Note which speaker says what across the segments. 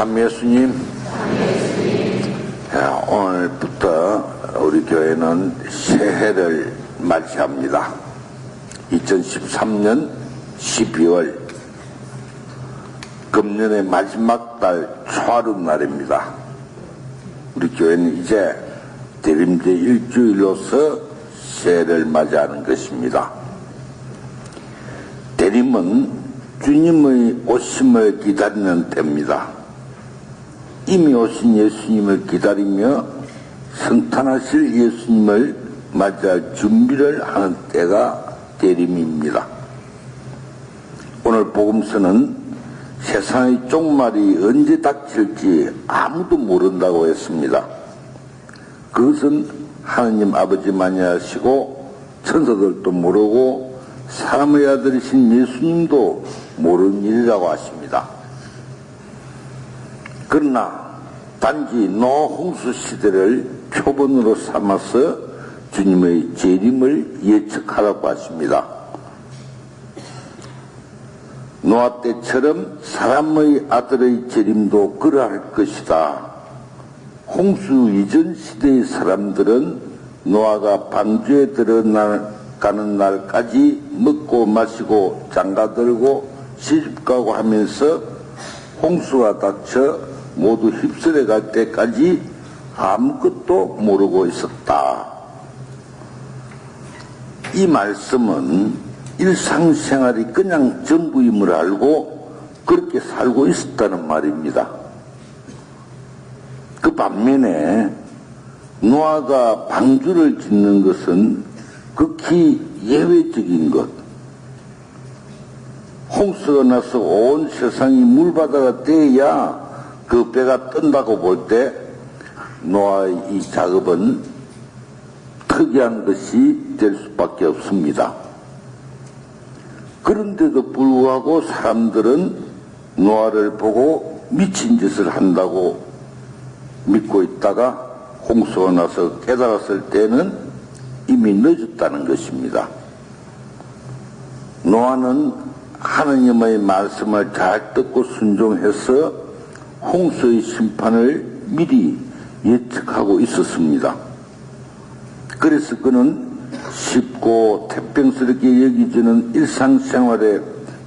Speaker 1: 참 예수님, 야, 오늘부터 우리 교회는 새해를 맞이합니다. 2013년 12월 금년의 마지막 달 초하루 날입니다. 우리 교회는 이제 대림제 일주일로서 새해를 맞이하는 것입니다. 대림은 주님의 오심을 기다리는 때입니다. 이미 오신 예수님을 기다리며 성탄하실 예수님을 맞이할 준비를 하는 때가 대림입니다. 오늘 복음서는 세상의 쪽말이 언제 닥칠지 아무도 모른다고 했습니다. 그것은 하느님 아버지만이 하시고 천사들도 모르고 사람의 아들이신 예수님도 모르는 일이라고 하십니다. 그러나 단지 노홍수 시대를 표본으로 삼아서 주님의 재림을 예측하라고 하십니다. 노아 때처럼 사람의 아들의 재림도 그러할 것이다. 홍수 이전 시대의 사람들은 노아가 방주에 들어가는 날까지 먹고 마시고 장가들고 시집가고 하면서 홍수가 닥쳐 모두 휩쓸려 갈 때까지 아무것도 모르고 있었다. 이 말씀은 일상생활이 그냥 전부임을 알고 그렇게 살고 있었다는 말입니다. 그 반면에 노아가 방주를 짓는 것은 극히 예외적인 것. 홍수가 나서 온 세상이 물바다가 돼야 그 배가 뜬다고 볼 때 노아의 이 작업은 특이한 것이 될 수밖에 없습니다. 그런데도 불구하고 사람들은 노아를 보고 미친 짓을 한다고 믿고 있다가 홍수가 나서 깨달았을 때는 이미 늦었다는 것입니다. 노아는 하느님의 말씀을 잘 듣고 순종해서 홍수의 심판을 미리 예측하고 있었습니다. 그래서 그는 쉽고 태평스럽게 여기지는 일상생활에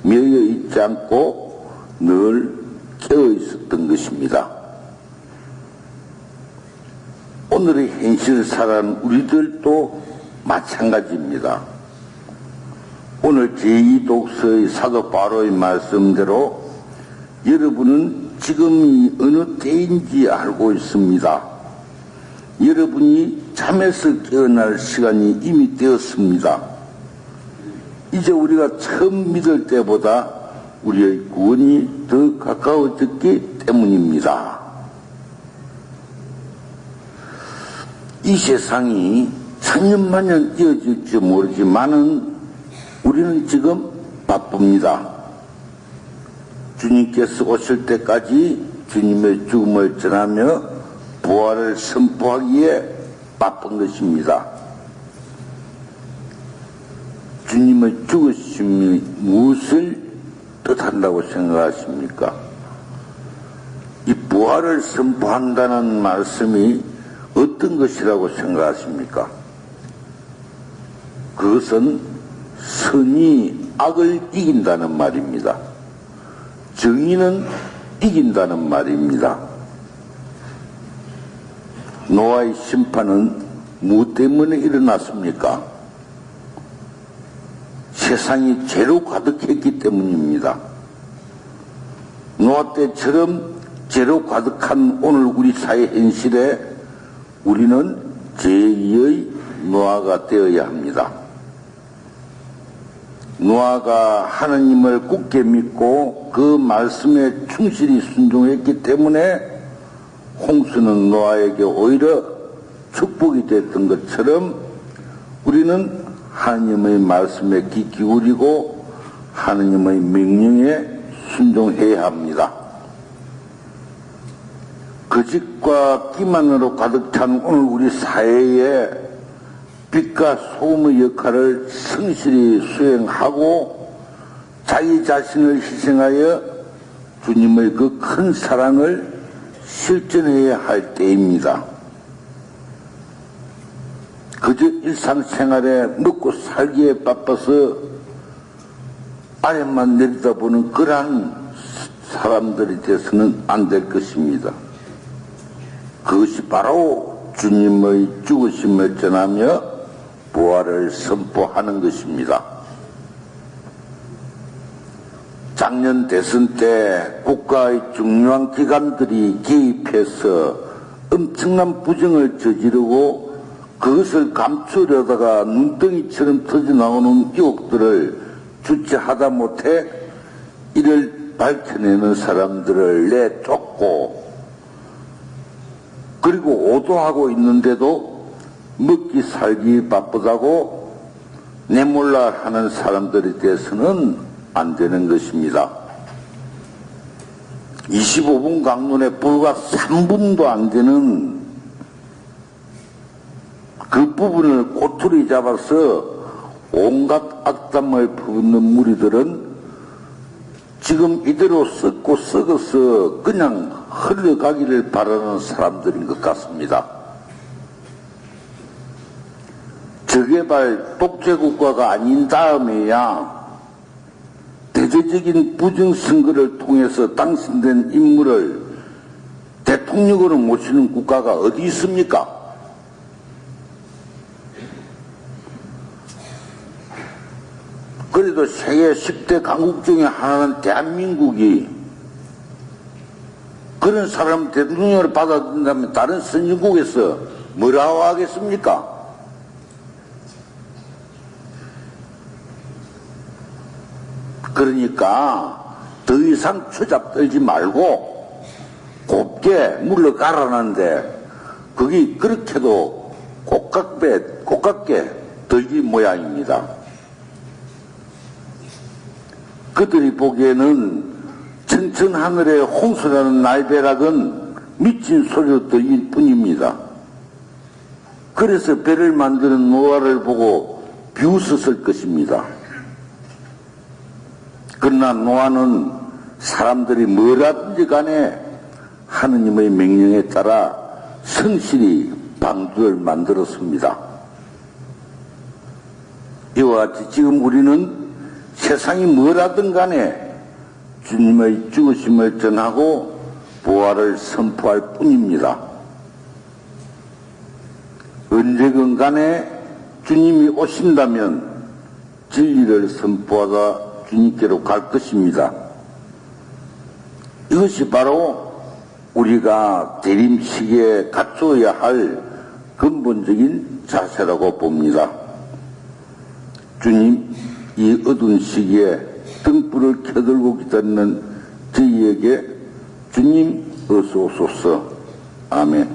Speaker 1: 매여 있지 않고 늘 깨어 있었던 것입니다. 오늘의 현실을 살아가는 우리들도 마찬가지입니다. 오늘 제2독서의 사도 바로의 말씀대로 여러분은 지금이 어느 때인지 알고 있습니다. 여러분이 잠에서 깨어날 시간이 이미 되었습니다. 이제 우리가 처음 믿을 때보다 우리의 구원이 더 가까워졌기 때문입니다. 이 세상이 천년만년 이어질지 모르지만은 우리는 지금 바쁩니다. 주님께서 오실 때까지 주님의 죽음을 전하며 부활을 선포하기에 바쁜 것입니다. 주님의 죽으심이 무엇을 뜻한다고 생각하십니까? 이 부활을 선포한다는 말씀이 어떤 것이라고 생각하십니까? 그것은 선이 악을 이긴다는 말입니다. 정의는 이긴다는 말입니다. 노아의 심판은 무 때문에 일어났습니까? 세상이 죄로 가득했기 때문입니다. 노아 때처럼 죄로 가득한 오늘 우리 사회 현실에 우리는 제2의 노아가 되어야 합니다. 노아가 하나님을 굳게 믿고 그 말씀에 충실히 순종했기 때문에 홍수는 노아에게 오히려 축복이 됐던 것처럼 우리는 하나님의 말씀에 귀 기울이고 하나님의 명령에 순종해야 합니다. 거짓과 기만으로 가득 찬 오늘 우리 사회에 빛과 소금의 역할을 성실히 수행하고 자기 자신을 희생하여 주님의 그 큰 사랑을 실천해야 할 때입니다. 그저 일상생활에 먹고 살기에 바빠서 아래만 내려다보는 그러한 사람들이 돼서는 안 될 것입니다. 그것이 바로 주님의 죽으심을 전하며 부활을 선포하는 것입니다. 작년 대선 때 국가의 중요한 기관들이 개입해서 엄청난 부정을 저지르고 그것을 감추려다가 눈덩이처럼 터져나오는 의혹들을 주체하다 못해 이를 밝혀내는 사람들을 내쫓고 그리고 오도하고 있는데도 먹기 살기 바쁘다고 내몰라 하는 사람들에 대해서는 안 되는 것입니다. 25분 강론에 불과 3분도 안 되는 그 부분을 꼬투리 잡아서 온갖 악담을 퍼붓는 무리들은 지금 이대로 썩고 썩어서 그냥 흘러가기를 바라는 사람들인 것 같습니다. 저개발 독재국가가 아닌 다음에야 대대적인 부정선거를 통해서 당선된 인물을 대통령으로 모시는 국가가 어디 있습니까? 그래도 세계 10대 강국 중에 하나는 대한민국이 그런 사람 대통령을 받아들인다면 다른 선진국에서 뭐라고 하겠습니까? 그러니까 더 이상 추잡 떨지 말고 곱게 물러가라는데 그게 그렇게도 고깝게, 고깝게 들기 모양입니다. 그들이 보기에는 천천 하늘에 홍수라는 날벼락은 미친 소리로 들릴 뿐입니다. 그래서 배를 만드는 노아를 보고 비웃었을 것입니다. 그러나 노아는 사람들이 뭐라든지 간에 하느님의 명령에 따라 성실히 방주를 만들었습니다. 이와 같이 지금 우리는 세상이 뭐라든 간에 주님의 죽으심을 전하고 부활을 선포할 뿐입니다. 언제건 간에 주님이 오신다면 진리를 선포하다 주님께로 갈 것입니다. 이것이 바로 우리가 대림식에 갖추어야 할 근본적인 자세라고 봅니다. 주님, 이 어두운 시기에 등불을 켜들고 기다리는 저희에게 주님 어서 오소서. 아멘.